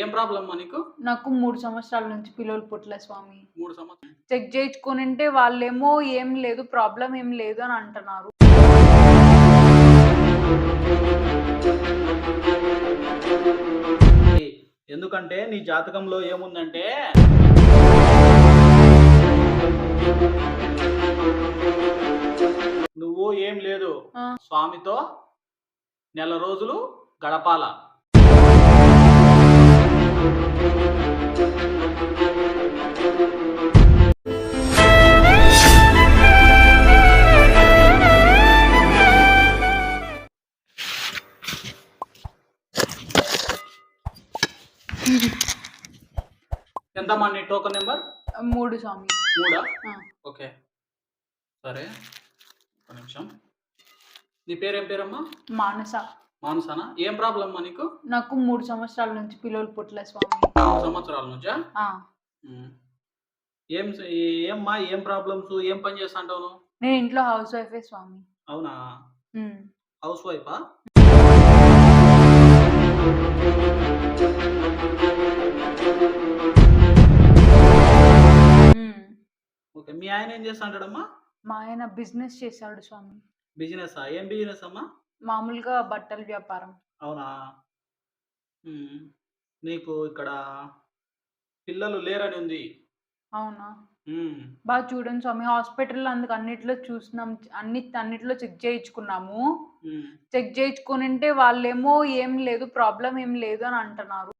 ఏం ప్రాబ్లం నీకు? నాకు మూడు సంవత్సరాల నుంచి పిల్లలు పుట్టలే స్వామి. మూడు సంవత్సరాలు. చెక్ చేయించుకొని ఉంటే వాళ్ళేమో ఏం లేదు ప్రాబ్లం ఏం లేదు అని అంటున్నారు. ఎందుకంటే నీ జాతకంలో ఏముందంటే నువ్వు ఏం లేదు. స్వామితో నెల రోజులు గడపాల? ఎంతమ్మా నీ టోకన్ నెంబర్ మూడు స్వామి. మూడా? ఓకే. సరే. ఒక నిమిషం. నీ పేరేం పేరమ్మా? మానస. మానసానా? ఏం ప్రాబ్లం నీకు? నాకు మూడు సంవత్సరాల నుంచి పిల్లలు పుట్టలే స్వామి. మూడు సంవత్సరాల నుంచా. ఏం ఏమ్మా ఏం ప్రాబ్లమ్స్ ఏం పని చేస్తా అంటావు నువ్వు? నేను ఇంట్లో హౌస్ వైఫే స్వామి. అవునా? హౌస్ వైఫా. ఓకే మీ ఆయన ఏం చేస్తా అంటాడమ్మా మా ఆయన బిజినెస్ చేశాడు స్వామి. బిజినెస్ ఏం బిజినెస్ అమ్మా? మామూలుగా బట్టల వ్యాపారం అవునా. నీకు ఇక్కడ పిల్లలు లేరని ఉంది అవునా. బాగా చూడండి స్వామి హాస్పిటల్లో అందుకు అన్నిట్లో చూసినాం అన్ని అన్నిట్లో చెక్ చేయించుకున్నాము. చెక్ చేయించుకొని ఉంటే వాళ్ళేమో ఏం లేదు ప్రాబ్లం ఏం లేదు అని అంటున్నారు.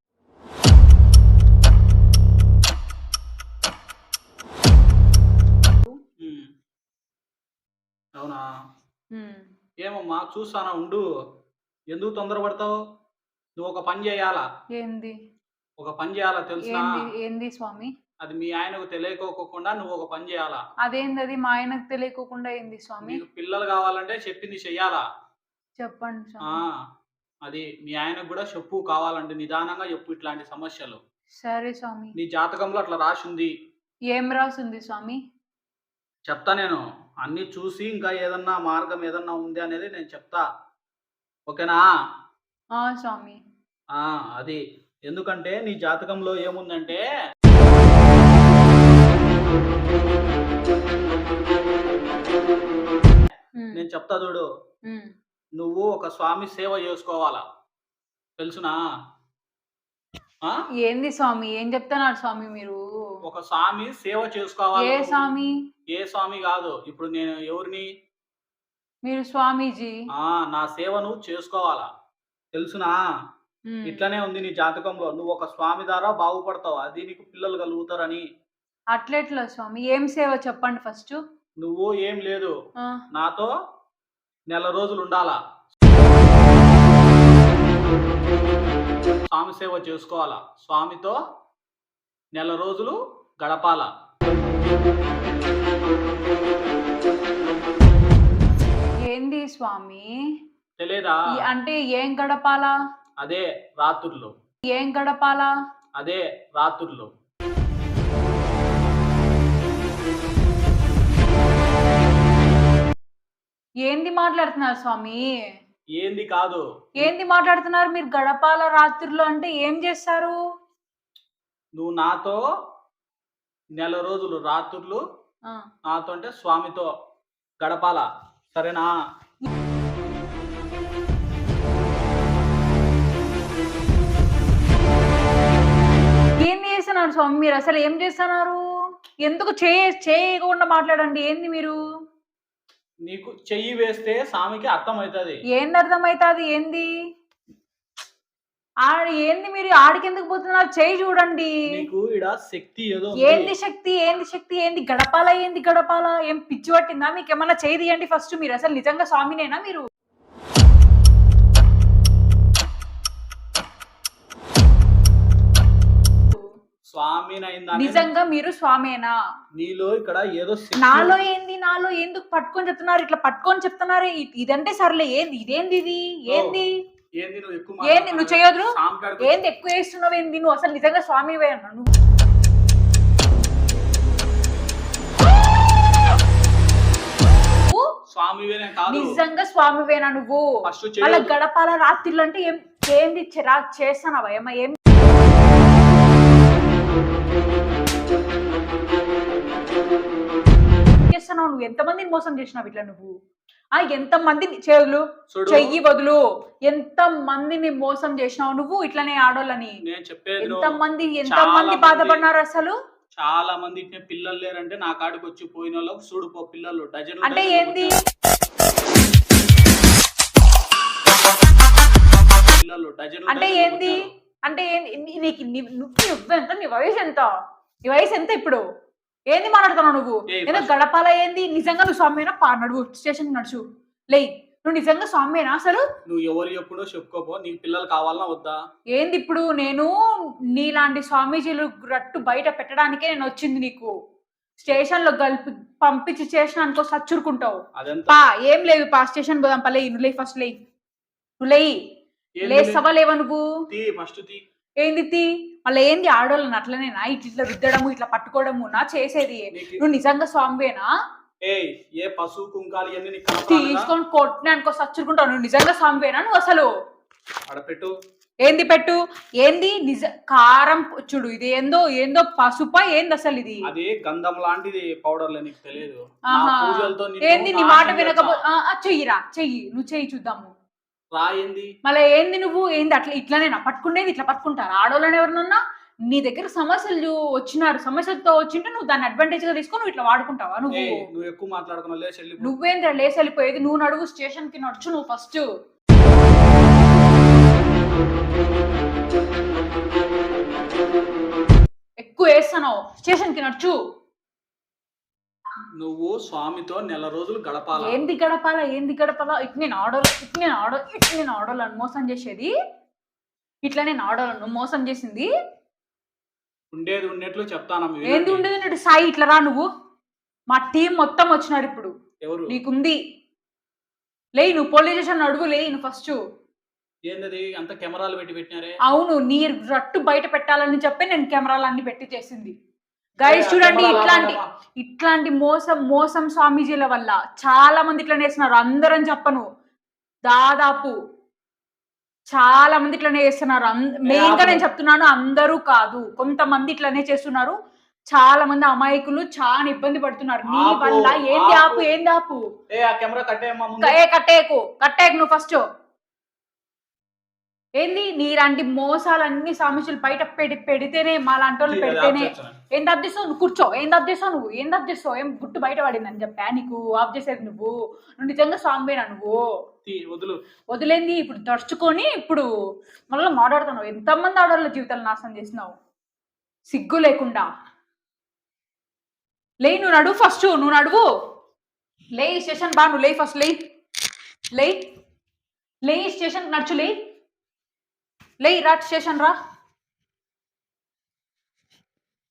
అవునా ఏమమ్మా చూస్తానా ఉండు. ఎందుకు తొందరపడతావు? నువ్వు ఒక పని చేయాలా? ఏంది? ఒక పని చేయాలా తెలుసా? ఏంది? ఏంది స్వామి? అది మీ ఆయనకు తెలియకోకుండా నువ్వు ఒక పని చేయాలా? అదేంది అది మా ఆయనకు తెలియకోకుండా ఏంది స్వామి? నీకు పిల్లలు కావాలంటే చెప్పింది చెయ్యాలా? చెప్పండి ఆ స్వామి అది మీ ఆయనకు కూడా చెప్పు కావాలంటే నిదానంగా చెప్పు ఇట్లాంటి సమస్యలు. సరే స్వామి. నీ జాతకంలో అట్లా రాసి ఉంది ఏం రాసింది స్వామి? చెప్తా నేను. అన్ని చూసి ఇంకా ఏదన్నా మార్గం ఏదన్నా ఉంది అనేది నేను చెప్తా. ఓకేనా? ఆ స్వామి. ఆ అది. ఎందుకంటే నీ జాతకంలో ఏముందంటే నేను చెప్తా చూడు. నువ్వు ఒక స్వామి సేవ చేసుకోవాలా? తెలుసునా? ఆ? ఏంది స్వామి? ఏం చెప్తున్నారు స్వామి మీరు? ఒక స్వామి సేవ చేసుకోవాలి. ఏ స్వామి? ఏ స్వామి కాదు. ఇప్పుడు నేను ఎవరిని? మీరు స్వామీజీ. ఆ నా సేవ నువ్వు చేసుకోవాలా? తెలుసునా? ఉమ్, ఇట్లనే ఉంది నీ జాతకంలో. నువ్వు ఒక స్వామి ద్వారా బాగుపడతావు. అది నీకు పిల్లలు కలుగుతారని. అట్లెట్లా స్వామి? ఏం సేవ చెప్పండి ఫస్ట్? నువ్వు ఏం లేదు. నాతో నెల రోజులు ఉండాలా? స్వామి సేవ చేసుకోవాలా? స్వామితో నెల రోజులు గడపాలా. ఏంది స్వామి? తెలియదా అంటే ఏం గడపాలా? అదే రాత్రులు. ఏం గడపాలా? అదే రాత్రులు. ఏంది మాట్లాడుతున్నారు స్వామి? ఏంది కాదు. ఏంది మాట్లాడుతున్నారు? మీరు గడపాల రాత్రులు అంటే ఏం చేస్తారు? నువ్వు నాతో నెల రోజులు రాత్రులు నాతో అంటే స్వామితో గడపాలా? సరేనా? ఏంది చేస్తున్నారు స్వామి మీరు? అసలు ఏం చేస్తున్నారు? ఎందుకు చేయ చేయకుండా మాట్లాడండి? ఏంది మీరు? నీకు చెయ్యి వేస్తే స్వామికి అర్థమవుతుంది. ఏంది అర్థమవుతుంది? ఏంది? ఆడ ఏంది మీరు ఆడికి ఎందుకు పోతున్నారు? చేయి చూడండి. నీకు శక్తి ఏదో. శక్తి? ఏంది శక్తి? ఏంది గడపాలా? ఏంది గడపాలా? ఏం పిచ్చి పట్టిందా? మీకు ఏమన్నా చేయి తీయండి ఫస్ట్ మీరు. అసలు నిజంగా స్వామినేనా మీరు? నిజంగా మీరు స్వామేనా? నీలో ఇక్కడ ఏదో నాలో ఏంది? నాలో ఎందుకు పట్టుకొని చెప్తున్నారు? ఇట్లా పట్టుకొని చెప్తున్నారే? ఇదంటే సర్లే. ఏంది? ఇదేంది ఇది? ఏంది? ఏంది నువ్వు ఎక్కువ ఏంది చేయొద్దు ఏంది ఎక్కువ చేస్తున్నావు ఏంది? నువ్వు అసలు నిజంగా స్వామి అన్నా నువ్వు? నిజంగా స్వామివేనా నువ్వు? అలా గడపాల రాత్రిలో అంటే ఏం ఏంది చేస్తానవా భయమ్మ ఏం చేస్తున్నావు నువ్వు? ఎంతమందిని మోసం చేసినావు ఇట్లా నువ్వు? ఆ ఎంత మందిని చూడు. చెయ్యి బదులు ఎంత మందిని మోసం చేసినావు నువ్వు ఇట్లనే ఆడోళ్ళని? నేను చెప్పేది ఎంత. మంది ఎంత మంది బాధపడినారు అసలు? చాలా మంది ఇట్నే పిల్లలు లేరంటే నా కాడికి వచ్చి పోయిన వాళ్ళకి చూడుపో పిల్లలు డజన్ అంటే ఏంది? పిల్లలు డజన్ అంటే ఏంది? అంటే ఏంది? నీకు నువ్వు నువ్వెంత నీ వయసు ఎంత? నీ వయసు ఎంత ఇప్పుడు? ఏంది మాట్లాడుతున్నావు నువ్వు? ఏదో గడపాల ఏంది? నిజంగా నువ్వు స్వామినా పా నడువు స్టేషన్ నడుచు. లే నువ్వు నిజంగా స్వామినా అసలు? నువ్వు ఎవరు ఎప్పుడో చెప్పుకోపో. నీకు పిల్లలు కావాలన్నా వద్దా? ఏంది ఇప్పుడు నేను నీలాంటి స్వామీజీలు రట్టు బయట పెట్టడానికే నేను వచ్చింది నీకు. స్టేషన్లో కలిపి పంపించి చేసిన అనుకో సచ్చురుకుంటావు. అదంతా. పా ఏం లేదు పా స్టేషన్ పోదాం పలే నువ్వు లే ఫస్ట్ లే. నువ్వు లేయి లేవా నువ్వు? ఫస్ట్ తీ. ఏంది తీ? మళ్ళీ ఏంది ఆడోళ్ళని అట్లనేనా? ఇట్లా ఇట్లా రుద్దడము ఇట్లా పట్టుకోవడము నా చేసేది? నువ్వు నిజంగా స్వామివేనా? ఏ పశువు కుంకాలు ఇవన్నీ? తీసుకొని కొట్టిన అనుకో సచ్చుకుంటావు నువ్వు నిజంగా స్వామివేనా నువ్వు అసలు? ఏంది పెట్టు? ఏంది? నిజ కారం చూడు ఇది ఏందో ఏందో పసుప ఏంది అసలు ఇది? అది గంధం లాంటిది పౌడర్లే నీకు తెలియదు ఏంది నీ మాట చేస్తా. వినకపో ఆ, ఆ, చెయ్యిరా చెయ్యి. నువ్వు చెయ్యి చూద్దాము. రా ఏంది? మళ్ళీ ఏంది నువ్వు? ఏంది అట్లా? ఇట్లానేనా పట్టుకునేది ఇట్లా పట్టుకుంటారు ఆడోళ్ళని ఎవరినన్నా నీ దగ్గర సమస్యలు వచ్చినారు సమస్యలతో వచ్చింటే నువ్వు దాన్ని అడ్వాంటేజ్గా తీసుకొని నువ్వు ఇట్లా వాడుకుంటావా నువ్వు? నువ్వు ఎక్కువ మాట్లాడుకున్నావు లే చెల్లి నువ్వేంద్ర లేసి వెళ్ళిపోయేది? నువ్వు నడువు స్టేషన్కి నడుచు నువ్వు ఫస్ట్ ఎక్కువ వేస్తున్నావు స్టేషన్కి నడుచు. నువ్వు స్వామితో నెల రోజులు గడపాల? ఏంది గడపాలా? ఏంది గడపాలా? ఇట్ నేను ఆడోలు ఇట్ నేను ఆడో ఇట్ నేను ఆడోళ్ళను మోసం చేసేది? ఇట్లా నేను ఆడోళ్ళను మోసం చేసింది? ఉండేది ఉండేట్లు చెప్తాను ఏంది ఉండేది అంటే సాయి ఇట్లా రా నువ్వు. మా టీం మొత్తం వచ్చినారు ఇప్పుడు. ఎవరు? నీకుంది. లే నువ్వు పోలీస్ స్టేషన్ అడుగు లే నువ్వు ఫస్ట్. ఏందది? అంత కెమెరాలు పెట్టి పెట్టినారే? అవును నీ రట్టు బయట పెట్టాలని చెప్పి నేను కెమెరాలు అన్ని పెట్టి చేసింది. గైస్ చూడండి ఇట్లాంటి. ఇట్లాంటి మోసం మోసం స్వామీజీల వల్ల చాలా మంది ఇట్లా చేస్తున్నారు. అందరని చెప్పను. దాదాపు చాలా మంది ఇట్లనే చేస్తున్నారు. మెయిన్గా. నేను చెప్తున్నాను అందరూ కాదు. కొంతమంది ఇట్లనే చేస్తున్నారు. చాలా మంది అమాయకులు చాలా ఇబ్బంది పడుతున్నారు. నీ వల్ల ఏంది ఆపు. ఏంది ఆపు? ఏ కట్టేకు కట్టేకు నువ్వు ఫస్ట్ ఏంది? నీలాంటి మోసాలన్నీ సమస్యలు బయట పెడి పెడితేనే మా లాంటి వాళ్ళు పెడితేనే. ఏం ఆఫ్ చేస్తావు? నువ్వు కూర్చో. ఏం ఆఫ్ చేస్తావు నువ్వు? ఏం ఆఫ్ చేస్తావు? ఏం గుట్టు బయట పడిందని చెప్పా? నీకు ఆఫ్ చేసేది నువ్వు? నువ్వు నిజంగా సాంగ్ వేనా నువ్వు వదులు. వదిలేంది. ఇప్పుడు దర్చుకొని ఇప్పుడు మళ్ళీ మాట్లాడుతున్నావు. ఎంతమంది ఆడవాళ్ళ జీవితాలు నాశనం చేసినావు సిగ్గు లేకుండా. లే నువ్వు నడువు ఫస్ట్ నువ్వు నడువు. లే స్టేషన్ బా నువ్వు లే ఫస్ట్ లే. లే. లే స్టేషన్ నడుచు లే. లే రా స్టేషన్ రా